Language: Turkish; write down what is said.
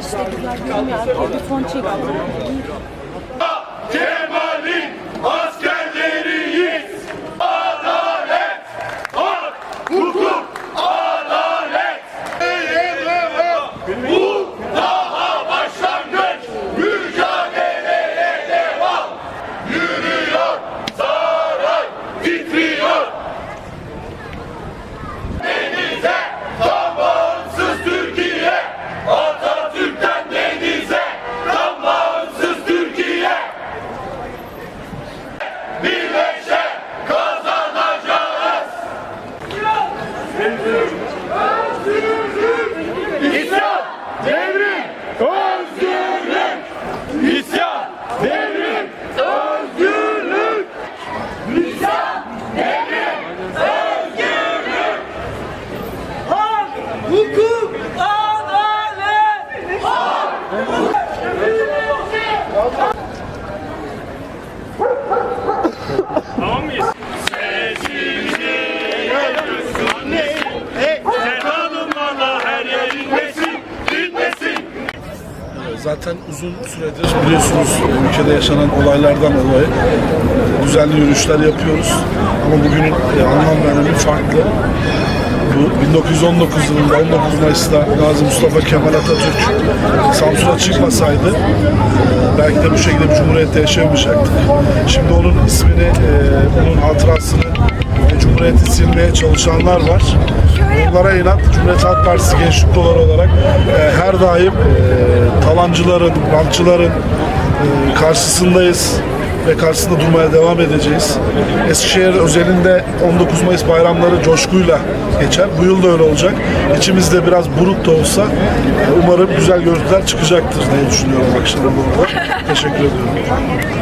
İşte güzel değil ya. Bir fon İsyan, devrim, özgürlük. İsyan, devrim, özgürlük. İsyan, devrim, özgürlük. Hak, hukuk, adalet. Kanunlarla Zaten uzun süredir biliyorsunuz ülkede yaşanan olaylardan dolayı düzenli yürüyüşler yapıyoruz. Ama bugünün e, anlam ve farklı. Bu 1919 yılında 19 Mayıs'ta Gazi Mustafa Kemal Atatürk Samsun'a çıkmasaydı belki de bu şekilde bir cumhuriyette yaşayamayacaktık. Şimdi onun ismini, e, onun hatırasını Cumhuriyeti silmeye çalışanlar var. Onlara inat Cumhuriyet Halk Partisi Gençlik olarak her daim e, talancıların, rantçıların e, karşısındayız ve karşısında durmaya devam edeceğiz. Eskişehir özelinde 19 Mayıs bayramları coşkuyla geçer. Bu yıl da öyle olacak. İçimizde biraz buruk da olsa e, umarım güzel görüntüler çıkacaktır diye düşünüyorum akşam burada. Teşekkür ediyorum.